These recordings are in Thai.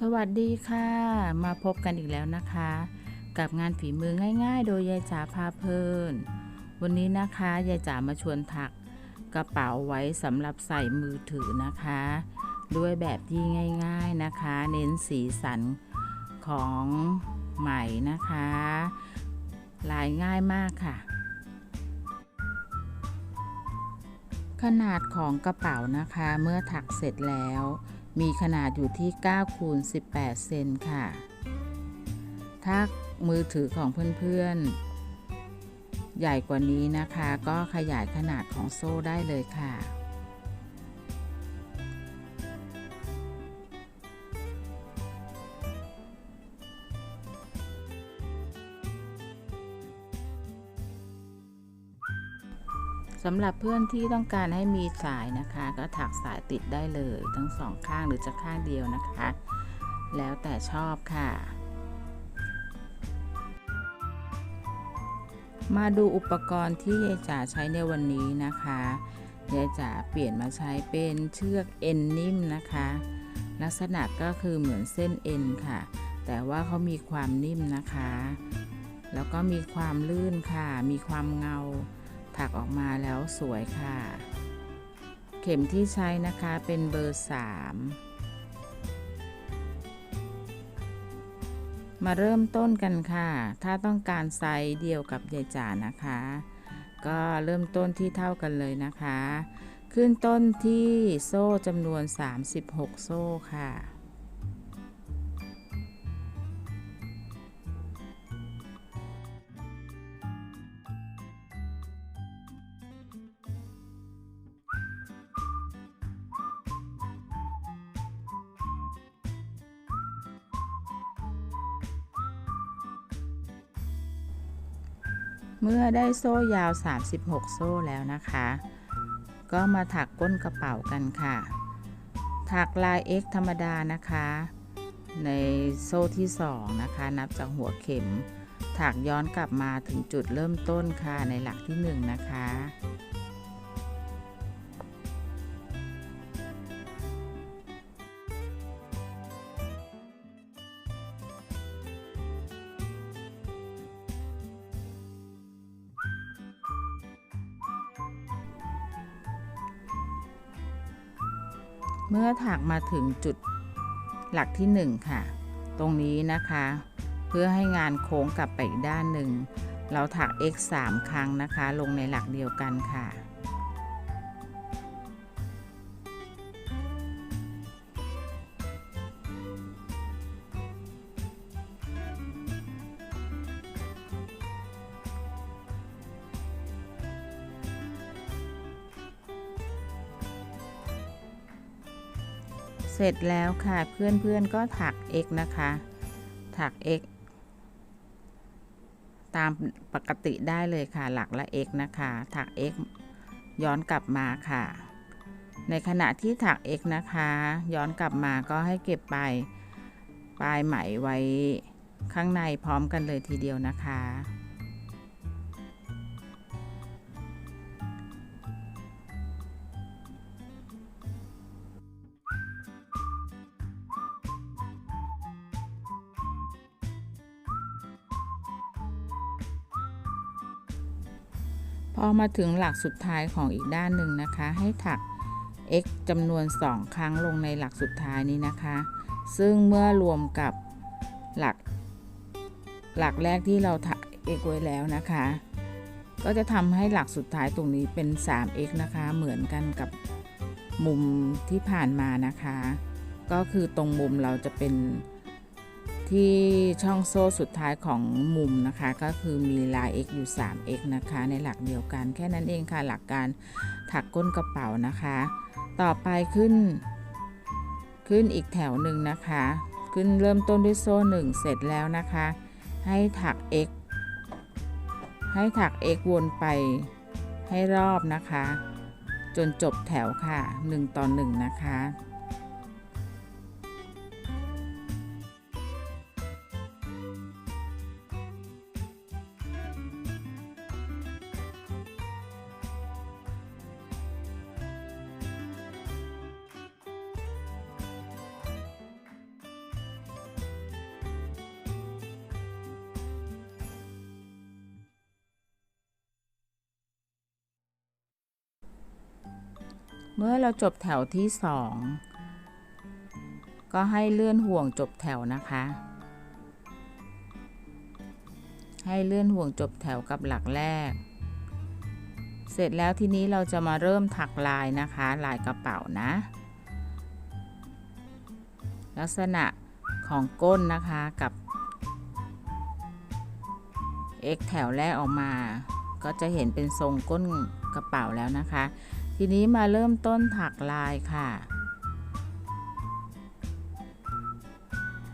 สวัสดีค่ะ มาพบกันอีกแล้วนะคะ กับงานฝีมือง่าย ๆ โดยยายจ๋าพาเพลิน วันนี้นะคะยายจ๋ามาชวนถักกระเป๋าไว้สำหรับใส่มือถือนะคะ ด้วยแบบที่ง่ายๆนะคะ เน้นสีสันของไหมนะคะ ลายง่ายมากค่ะ ขนาดของกระเป๋านะคะเมื่อถักเสร็จแล้ว มีขนาดอยู่ที่9คูณ18 เซนค่ะ ถ้ามือถือของเพื่อนๆ ใหญ่กว่านี้นะคะ ก็ขยายขนาดของโซ่ได้เลยค่ะ สำหรับเพื่อนที่ต้องการให้มีสายนะคะ ก็ถักสายติดได้เลยทั้งสองข้างหรือจะข้างเดียวนะคะ แล้วแต่ชอบค่ะ มาดูอุปกรณ์ที่ยายจ๋าใช้ในวันนี้นะคะยายจ๋าเปลี่ยนมาใช้เป็นเชือกเอ็นนิ่มนะคะ ลักษณะก็คือเหมือนเส้นเอ็นค่ะ แต่ว่าเขามีความนิ่มนะคะ แล้วก็มีความลื่นค่ะ มีความเงา ถักออกมาแล้วสวยค่ะ เข็มที่ใช้นะคะเป็นเบอร์ 3 มาเริ่มต้นกันค่ะ ถ้าต้องการไซส์เดียวกับยายจ๋านะคะ ก็เริ่มต้นที่เท่ากันเลยนะคะ ขึ้นต้นที่โซ่จำนวน 36 โซ่ค่ะ อได้โซ่ยาว 36 โซ่แล้วนะคะ ก็มาถักก้นกระเป๋ากันค่ะ ถักลาย X ธรรมดานะคะ ในโซ่ที่ 2 นะคะ นับจากหัวเข็ม ถักย้อนกลับมาถึงจุดเริ่มต้นค่ะในหลักที่ 1 นะคะ มื่อถักมาถึงจุดหลักที่ 1 ค่ะ ตรงนี้นะคะ เพื่อให้งานโค้งกลับไปอีกด้านหนึ่ง เราถัก x 3 ครั้งนะคะ ลงในหลักเดียวกันค่ะ เสร็จแล้วค่ะเพื่อนๆก็ถัก x นะคะ ถัก x ตามปกติได้เลยค่ะ หลักละ x นะคะ ถัก x ย้อนกลับมาค่ะ ในขณะที่ถัก x นะคะ ย้อนกลับมาก็ให้เก็บปลายปลายไหมไว้ข้างในพร้อมกันเลยทีเดียวนะคะ อมาถึงหลักสุดท้ายของอีกด้านหนึ่งนะคะ ให้ถัก x จำนวน 2 ครั้งลงในหลักสุดท้ายนี้นะคะ ซึ่งเมื่อรวมกับหลัก หลักแรกที่เราถัก x ไว้แล้วนะคะ ก็จะทำให้หลักสุดท้ายตรงนี้เป็น 3x นะคะ เหมือนกันกับมุมที่ผ่านมานะคะ ก็คือตรงมุมเราจะเป็น ที่ช่องโซ่สุดท้ายของมุมนะคะ ก็คือมีลาย x อยู่ 3x นะคะ ในหลักเดียวกัน แค่นั้นเองค่ะหลักการถักก้นกระเป๋านะคะ ต่อไปขึ้น ขึ้นอีกแถวหนึ่งนะคะ ขึ้นเริ่มต้นด้วยโซ่ 1 เสร็จแล้วนะคะ ให้ถัก x ให้ถัก x วนไปให้รอบนะคะ จนจบแถวค่ะ 1 ต่อ 1 นะคะ เมื่อเราจบแถวที่สองก็ให้เลื่อนห่วงจบแถวนะคะ ให้เลื่อนห่วงจบแถวกับหลักแรก เสร็จแล้วทีนี้เราจะมาเริ่มถักลายนะคะ ลายกระเป๋านะ ลักษณะของก้นนะคะกับ x แถวแรกออกมา ก็จะเห็นเป็นทรงก้นกระเป๋าแล้วนะคะ ทีนี้มาเริ่มต้นถักลายค่ะ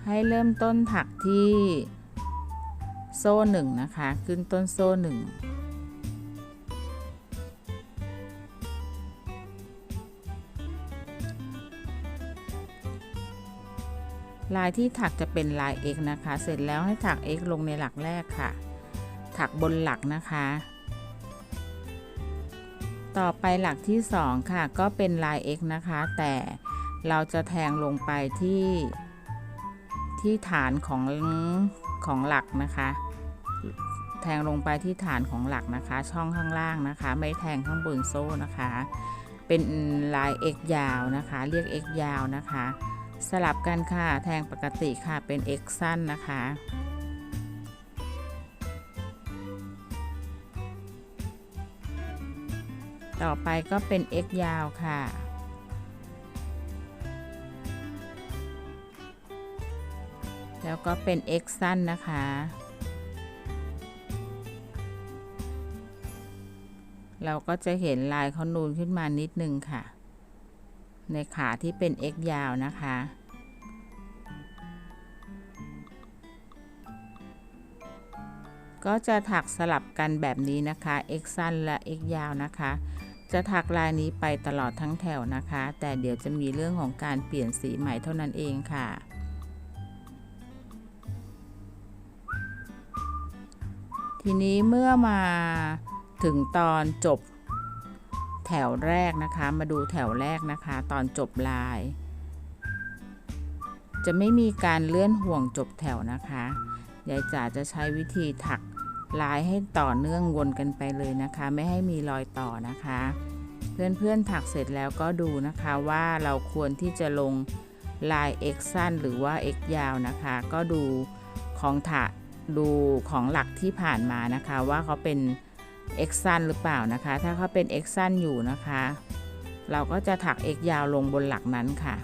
ให้เริ่มต้นถักที่โซ่หนึ่งนะคะ ขึ้นต้นโซ่หนึ่งลายที่ถักจะเป็นลาย x นะคะ เสร็จแล้วให้ถัก x ลงในหลักแรกค่ะ ถักบนหลักนะคะ ต่อไปหลักที่ 2 ค่ะ ก็เป็นลาย x นะคะ แต่เราจะแทงลงไปที่ที่ฐานของของหลักนะคะ แทงลงไปที่ฐานของหลักนะคะ ช่องข้างล่างนะคะ ไม่แทงข้างบนโซ่นะคะ เป็นลาย x ยาวนะคะ เรียก x ยาวนะคะ สลับกันค่ะ แทงปกติค่ะเป็น x สั้นนะคะ ต่อไปก็เป็น x ยาวค่ะ แล้วก็เป็น x สั้นนะคะ เราก็จะเห็นลายเขานูนขึ้นมานิดนึงค่ะ ในขาที่เป็น x ยาวนะคะ ก็จะถักสลับกันแบบนี้นะคะ x สั้นและ x ยาวนะคะ จะถักลายนี้ไปตลอดทั้งแถวนะคะ แต่เดี๋ยวจะมีเรื่องของการเปลี่ยนสีใหม่เท่านั้นเองค่ะ ทีนี้เมื่อมาถึงตอนจบแถวแรกนะคะ มาดูแถวแรกนะคะ ตอนจบลาย จะไม่มีการเลื่อนห่วงจบแถวนะคะยายจ๋าจะใช้วิธีถัก ลายให้ต่อเนื่องวนกันไปเลยนะคะ ไม่ให้มีรอยต่อนะคะ เพื่อนๆถักเสร็จแล้วก็ดูนะคะว่าเราควรที่จะลงลาย x สั้นหรือว่า x ยาวนะคะ ก็ดูของถักดูของหลักที่ผ่านมานะคะ ว่าเขาเป็น x สั้นหรือเปล่านะคะ ถ้าเขาเป็น x สั้นอยู่นะคะ เราก็จะถัก x ยาวลงบนหลักนั้นค่ะ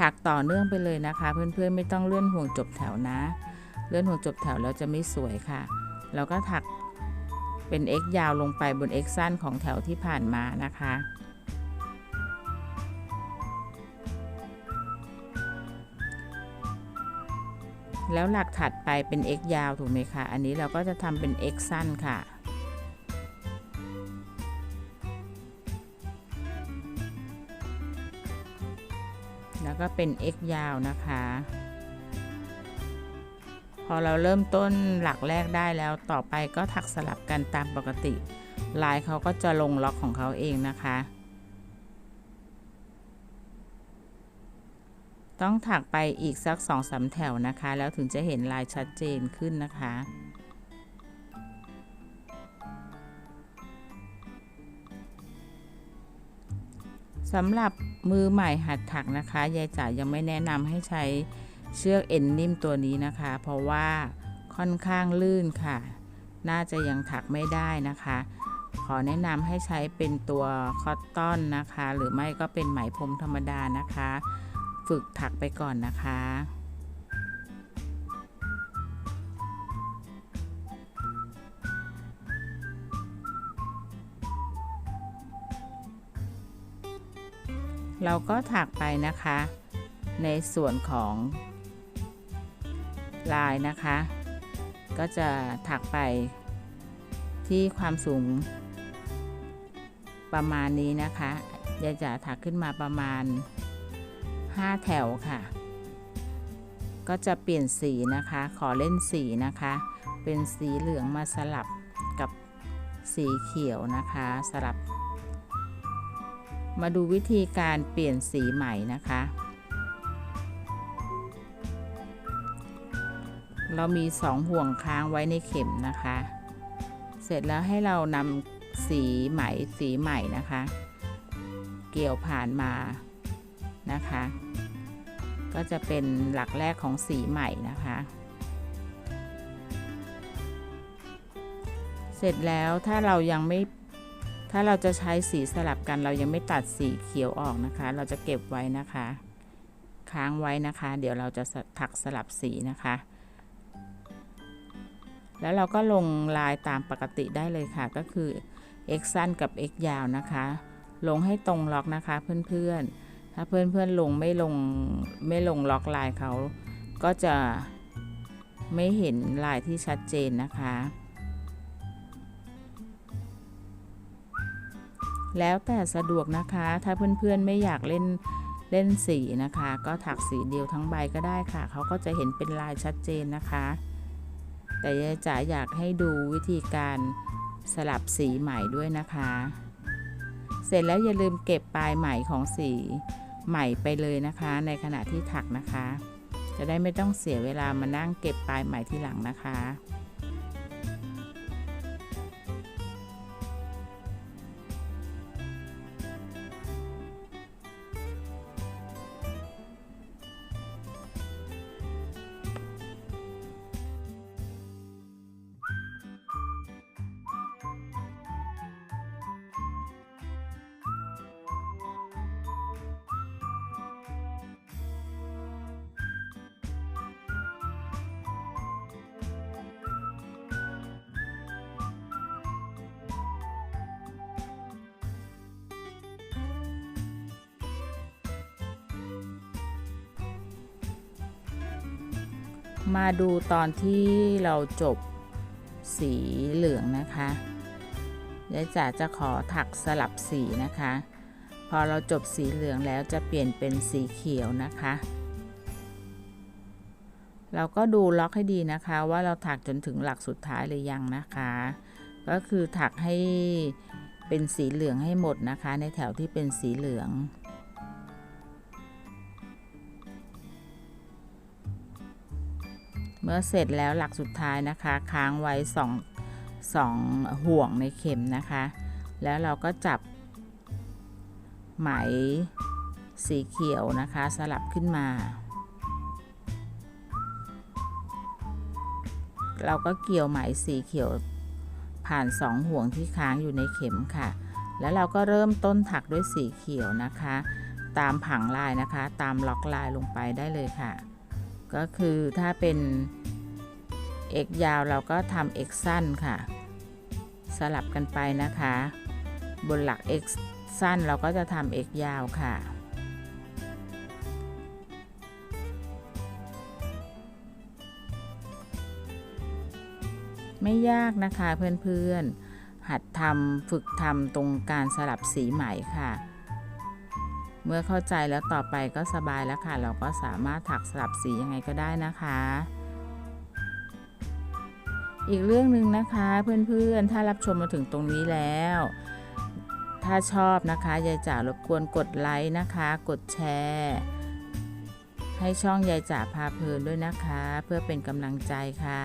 ถักต่อเนื่องไปเลยนะคะ เพื่อนๆไม่ต้องเลื่อนห่วงจบแถวนะ เลื่อนห่วงจบแถวแล้วจะไม่สวยค่ะ เราก็ถักเป็น x ยาวลงไปบน x สั้นของแถวที่ผ่านมานะคะแล้วหลักถัดไปเป็น x ยาวถูกไหมคะ อันนี้เราก็จะทำเป็น x สั้นค่ะ แล้วก็เป็น x ยาวนะคะ พอเราเริ่มต้นหลักแรกได้แล้วต่อไปก็ถักสลับกันตามปกติ ลายเขาก็จะลงล็อกของเขาเองนะคะ ต้องถักไปอีกสักสองสาแถวนะคะ แล้วถึงจะเห็นลายชัดเจนขึ้นนะคะสำหรับมือใหม่หัดถักนะคะ ยายจ๋ายังไม่แนะนำให้ใช้ เชือกเอ็นนิ่มตัวนี้นะคะ เพราะว่าค่อนข้างลื่นค่ะ น่าจะยังถักไม่ได้นะคะ ขอแนะนำให้ใช้เป็นตัวคอตตอนนะคะ หรือไม่ก็เป็นไหมพรมธรรมดานะคะ ฝึกถักไปก่อนนะคะเราก็ถักไปนะคะ ในส่วนของ ลายนะคะ ก็จะถักไปที่ความสูง ประมาณนี้นะคะยายจะถักขึ้นมาประมาณ 5 แถวค่ะ ก็จะเปลี่ยนสีนะคะ ขอเล่นสีนะคะ เป็นสีเหลืองมาสลับกับสีเขียวนะคะสลับ มาดูวิธีการเปลี่ยนสีใหม่นะคะ เรามีสองห่วงค้างไว้ในเข็มนะคะ เสร็จแล้วให้เรานำสีไหมสีใหม่นะคะ เกี่ยวผ่านมานะคะ ก็จะเป็นหลักแรกของสีใหม่นะคะ เสร็จแล้วถ้าเรายังไม่ถ้าเราจะใช้สีสลับกันเรายังไม่ตัดสีเขียวออกนะคะ เราจะเก็บไว้นะคะ ค้างไว้นะคะ เดี๋ยวเราจะถักสลับสีนะคะ แล้วเราก็ลงลายตามปกติได้เลยค่ะ ก็คือ x สั้นกับ x ยาวนะคะ ลงให้ตรงล็อกนะคะเพื่อนๆ ถ้าเพื่อนๆลงไม่ลงไม่ลงล็อกลายเขา ก็จะไม่เห็นลายที่ชัดเจนนะคะ แล้วแต่สะดวกนะคะ ถ้าเพื่อนๆไม่อยากเล่นเล่นสีนะคะ ก็ถักสีเดียวทั้งใบก็ได้ค่ะ เขาก็จะเห็นเป็นลายชัดเจนนะคะ แต่ยายจ๋าอยากให้ดูวิธีการสลับสีใหม่ด้วยนะคะ เสร็จแล้วอย่าลืมเก็บปลายไหมของสีใหม่ไปเลยนะคะ ในขณะที่ถักนะคะ จะได้ไม่ต้องเสียเวลามานั่งเก็บปลายไหมที่หลังนะคะ มาดูตอนที่เราจบสีเหลืองนะคะยายจ๋าจะขอถักสลับสีนะคะ พอเราจบสีเหลืองแล้วจะเปลี่ยนเป็นสีเขียวนะคะ เราก็ดูล็อกให้ดีนะคะ ว่าเราถักจนถึงหลักสุดท้ายหรือยังนะคะ ก็คือถักให้เป็นสีเหลืองให้หมดนะคะ ในแถวที่เป็นสีเหลือง เมื่อเสร็จแล้วหลักสุดท้ายนะคะ ค้างไว้สองสองห่วงในเข็มนะคะ แล้วเราก็จับไหมสีเขียวนะคะสลับขึ้นมา เราก็เกี่ยวไหมสีเขียวผ่านสองห่วงที่ค้างอยู่ในเข็มค่ะ แล้วเราก็เริ่มต้นถักด้วยสีเขียวนะคะ ตามผังลายนะคะ ตามล็อกลายลงไปได้เลยค่ะ ก็คือถ้าเป็น x ยาวเราก็ทำ x สั้นค่ะ สลับกันไปนะคะ บนหลัก x สั้นเราก็จะทำ x ยาวค่ะไม่ยากนะคะเพื่อนๆ หัดทำฝึกทำตรงการสลับสีไหม่ค่ะ เมื่อเข้าใจแล้วต่อไปก็สบายแล้วค่ะ เราก็สามารถถักสลับสียังไงก็ได้นะคะ อีกเรื่องหนึ่งนะคะเพื่อนๆ ถ้ารับชมมาถึงตรงนี้แล้ว ถ้าชอบนะคะยายจ๋ารบกวนกดไลค์นะคะ กดแชร์ ให้ช่องยายจ๋าพาเพลินด้วยนะคะ เพื่อเป็นกำลังใจค่ะ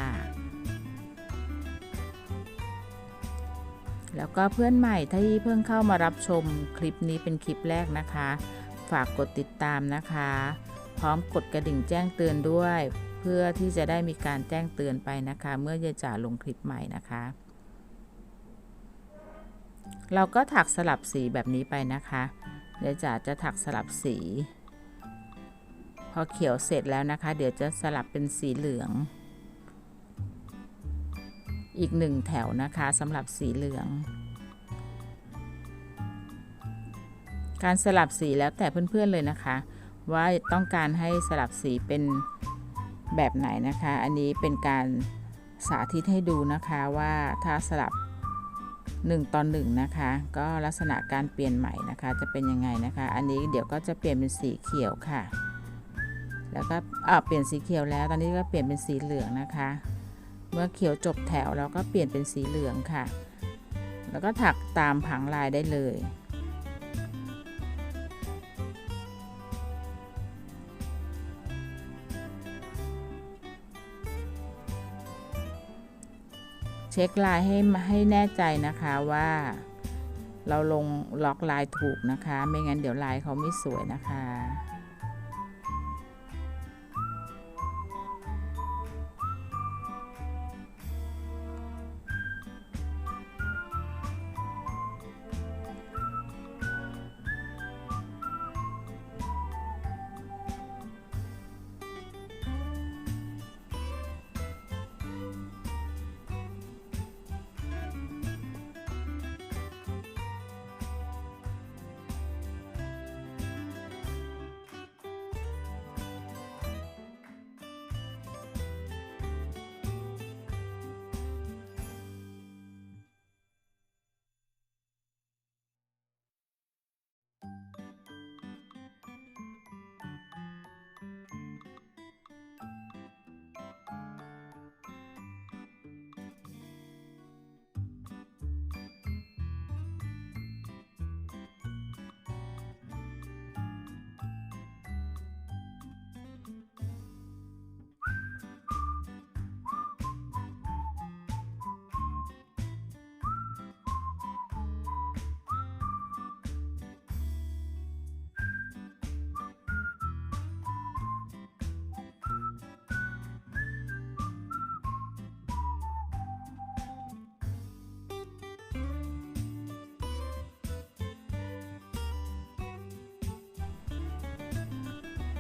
แล้วก็เพื่อนใหม่ที่เพิ่งเข้ามารับชมคลิปนี้เป็นคลิปแรกนะคะ ฝากกดติดตามนะคะ พร้อมกดกระดิ่งแจ้งเตือนด้วย เพื่อที่จะได้มีการแจ้งเตือนไปนะคะ เมื่อยายจ๋าลงคลิปใหม่นะคะ เราก็ถักสลับสีแบบนี้ไปนะคะยายจ๋าจะถักสลับสี พอเขียวเสร็จแล้วนะคะ เดี๋ยวจะสลับเป็นสีเหลือง อีกหนึ่งแถวนะคะสำหรับสีเหลือง การสลับสีแล้วแต่เพื่อนๆเลยนะคะ ว่าต้องการให้สลับสีเป็นแบบไหนนะคะ อันนี้เป็นการสาธิตให้ดูนะคะว่าถ้าสลับ 1ต่อ1นะคะ ก็ลักษณะการเปลี่ยนใหม่นะคะ จะเป็นยังไงนะคะ อันนี้เดี๋ยวก็จะเปลี่ยนเป็นสีเขียวค่ะ แล้วก็เปลี่ยนสีเขียวแล้ว ตอนนี้ก็เปลี่ยนเป็นสีเหลืองนะคะ มื่อเขียวจบแถวเราก็เปลี่ยนเป็นสีเหลืองค่ะ แล้วก็ถักตามผังลายได้เลย เช็คลายให้ให้แน่ใจนะคะว่าเราลงล็อกลายถูกนะคะ ไม่งั้นเดี๋ยวลายเขาไม่สวยนะคะ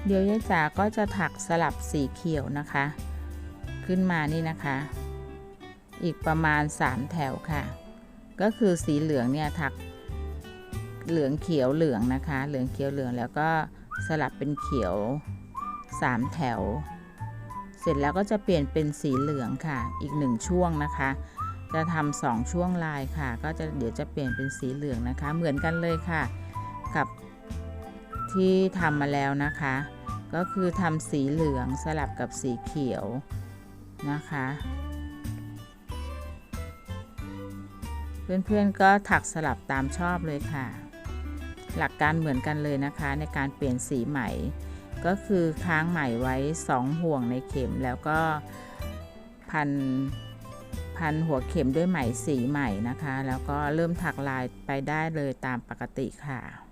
เดี๋ยวยายจ๋าก็จะถักสลับสีเขียวนะคะ ขึ้นมานี่นะคะ อีกประมาณ 3 แถวค่ะ ก็คือสีเหลืองเนี่ยถักเหลืองเขียวเหลืองนะคะ เหลืองเขียวเหลืองแล้วก็สลับเป็นเขียว 3 แถว เสร็จแล้วก็จะเปลี่ยนเป็นสีเหลืองค่ะ อีกหนึ่งช่วงนะคะ จะทำสองช่วงลายค่ะ ก็จะเดี๋ยวจะเปลี่ยนเป็นสีเหลืองนะคะ เหมือนกันเลยค่ะ กับที่ทำมาแล้วนะคะ ก็คือทำสีเหลืองสลับกับสีเขียวนะคะ เพื่อนๆก็ถักสลับตามชอบเลยค่ะ หลักการเหมือนกันเลยนะคะในการเปลี่ยนสีไหมก็คือค้างไหมไว้ 2 ห่วงในเข็มแล้วก็พันพันหัวเข็มด้วยไหมสีใหม่นะคะ แล้วก็เริ่มถักลายไปได้เลยตามปกติค่ะ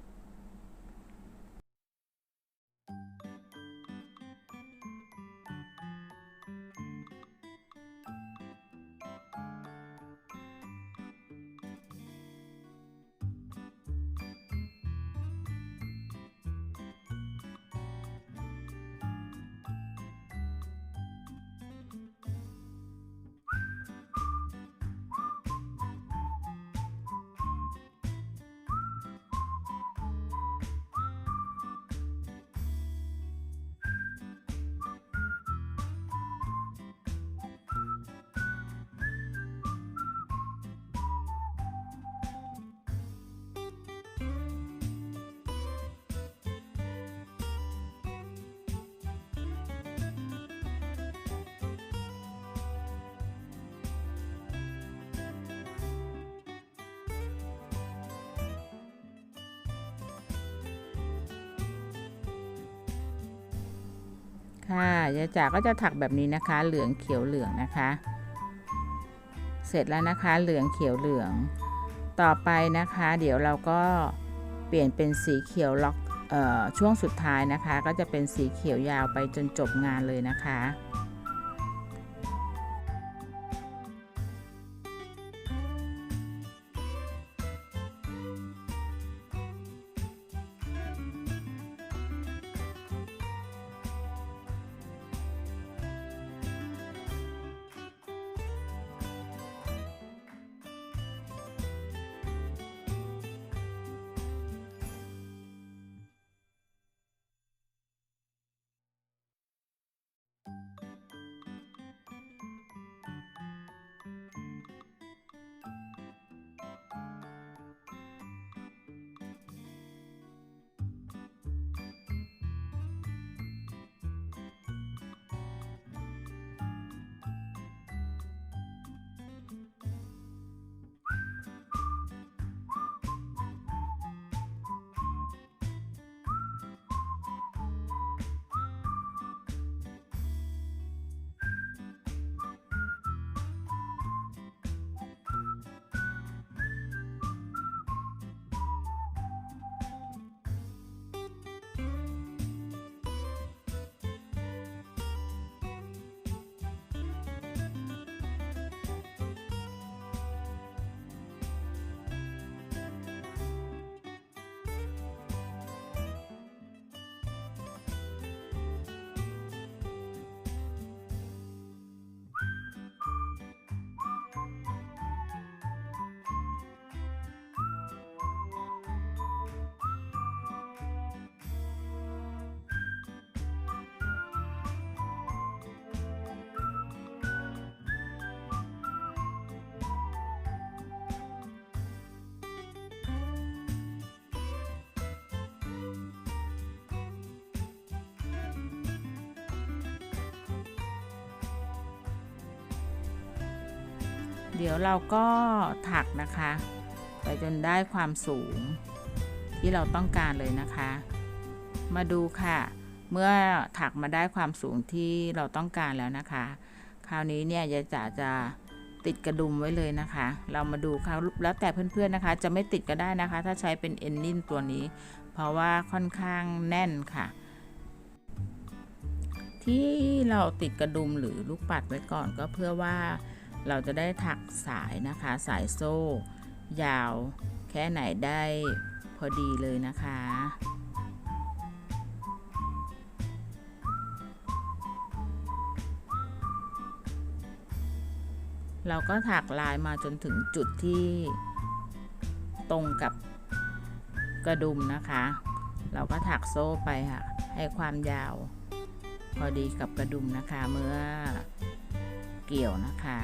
ค่ะยายจ๋าก็จะถักแบบนี้นะคะ เหลืองเขียวเหลืองนะคะ เสร็จแล้วนะคะ เหลืองเขียวเหลือง ต่อไปนะคะ เดี๋ยวเราก็เปลี่ยนเป็นสีเขียวล็อกออช่วงสุดท้ายนะคะ ก็จะเป็นสีเขียวยาวไปจนจบงานเลยนะคะ เดี๋ยวเราก็ถักนะคะ ไปจนได้ความสูงที่เราต้องการเลยนะคะ มาดูค่ะ เมื่อถักมาได้ความสูงที่เราต้องการแล้วนะคะ คราวนี้เนี่ยยายจ๋าจะติดกระดุมไว้เลยนะคะ เรามาดูค่ะแล้วแต่เพื่อนๆนะคะ จะไม่ติดก็ได้นะคะ ถ้าใช้เป็นเอนนินตัวนี้ เพราะว่าค่อนข้างแน่นค่ะ ที่เราติดกระดุมหรือลูกปัดไว้ก่อนก็เพื่อว่า เราจะได้ถักสายนะคะ สายโซ่ ยาวแค่ไหนได้พอดีเลยนะคะเราก็ถักลายมาจนถึงจุดที่ตรงกับกระดุมนะคะ เราก็ถักโซ่ไปค่ะ ให้ความยาว พอดีกับกระดุมนะคะเมื่อเกี่ยวนะคะ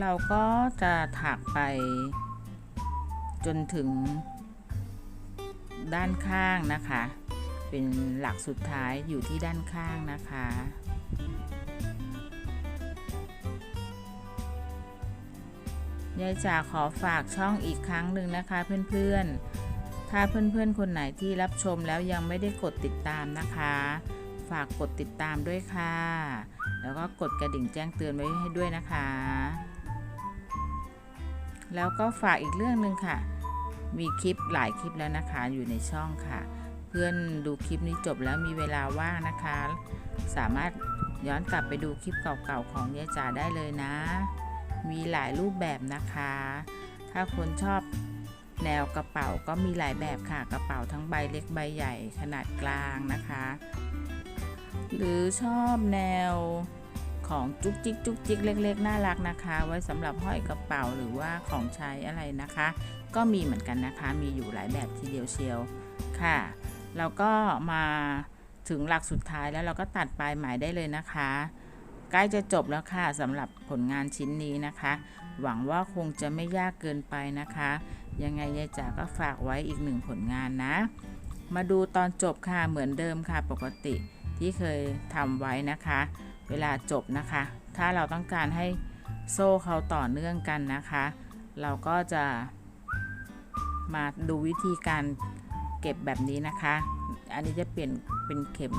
เราก็จะถักไปจนถึงด้านข้างนะคะ เป็นหลักสุดท้ายอยู่ที่ด้านข้างนะคะ ยายจ๋าขอฝากช่องอีกครั้งหนึ่งนะคะเพื่อนๆ ถ้าเพื่อนๆ คนไหนที่รับชมแล้วยังไม่ได้กดติดตามนะคะ ฝากกดติดตามด้วยค่ะ แล้วก็กดกระดิ่งแจ้งเตือนไว้ให้ด้วยนะคะ แล้วก็ฝากอีกเรื่องหนึ่งค่ะ มีคลิปหลายคลิปแล้วนะคะอยู่ในช่องค่ะ เพื่อนดูคลิปนี้จบแล้วมีเวลาว่างนะคะ สามารถย้อนกลับไปดูคลิปเก่าๆของเยจ๋าได้เลยนะ มีหลายรูปแบบนะคะ ถ้าคนชอบแนวกระเป๋าก็มีหลายแบบค่ะกระเป๋าทั้งใบเล็กใบใหญ่ขนาดกลางนะคะ หรือชอบแนว ของจุกจิกจุกจิกเล็ก ๆ น่ารักนะคะ ไว้สำหรับห้อยกระเป๋าหรือว่าของใช้อะไรนะคะ ก็มีเหมือนกันนะคะ มีอยู่หลายแบบทีเดียวเชียวค่ะเราก็มาถึงหลักสุดท้ายแล้วเราก็ตัดปลายไหมได้เลยนะคะ ใกล้จะจบแล้วค่ะสำหรับผลงานชิ้นนี้นะคะ หวังว่าคงจะไม่ยากเกินไปนะคะ ยังไงยายจ๋าก็ฝากไว้อีกหนึ่งผลงานนะ มาดูตอนจบค่ะเหมือนเดิมค่ะปกติที่เคยทำไว้นะคะ เวลาจบนะคะ ถ้าเราต้องการให้โซ่เขาต่อเนื่องกันนะคะ เราก็จะมาดูวิธีการเก็บแบบนี้นะคะ อันนี้จะเปลี่ยนเป็นเข็ม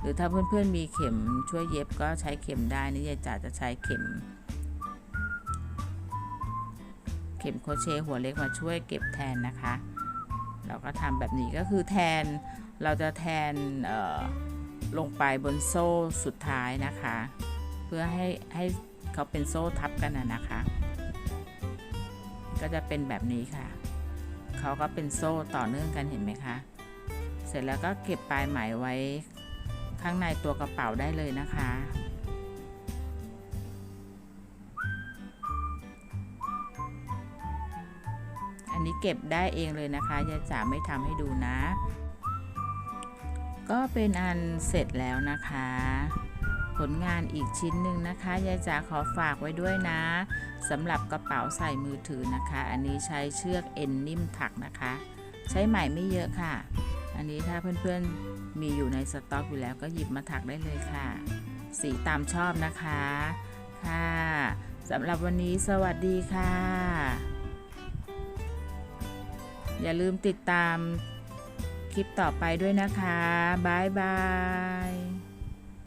หรือถ้าเพื่อนๆมีเข็มช่วยเย็บก็ใช้เข็มได้นี่ยายจ๋าจะใช้เข็ม เข็มโคเชหัวเล็กมาช่วยเก็บแทนนะคะ เราก็ทำแบบนี้ก็คือแทนเราจะแทน ลงไปบนโซ่สุดท้ายนะคะ เพื่อให้ให้เขาเป็นโซ่ทับกันนะนะคะ ก็จะเป็นแบบนี้ค่ะ เขาก็เป็นโซ่ต่อเนื่องกันเห็นไหมคะ เสร็จแล้วก็เก็บปลายไหมไว้ข้างในตัวกระเป๋าได้เลยนะคะอันนี้เก็บได้เองเลยนะคะยายจ๋าไม่ทำให้ดูนะ ก็เป็นอันเสร็จแล้วนะคะ ผลงานอีกชิ้นหนึ่งนะคะยายจ๋าขอฝากไว้ด้วยนะสำหรับกระเป๋าใส่มือถือนะคะ อันนี้ใช้เชือกเอ็นนิ่มถักนะคะ ใช้ไหมไม่เยอะค่ะ อันนี้ถ้าเพื่อนๆมีอยู่ในสต็อกอยู่แล้วก็หยิบมาถักได้เลยค่ะ สีตามชอบนะคะค่ะสำหรับวันนี้สวัสดีค่ะ อย่าลืมติดตาม คลิปต่อไปด้วยนะคะ บ๊ายบาย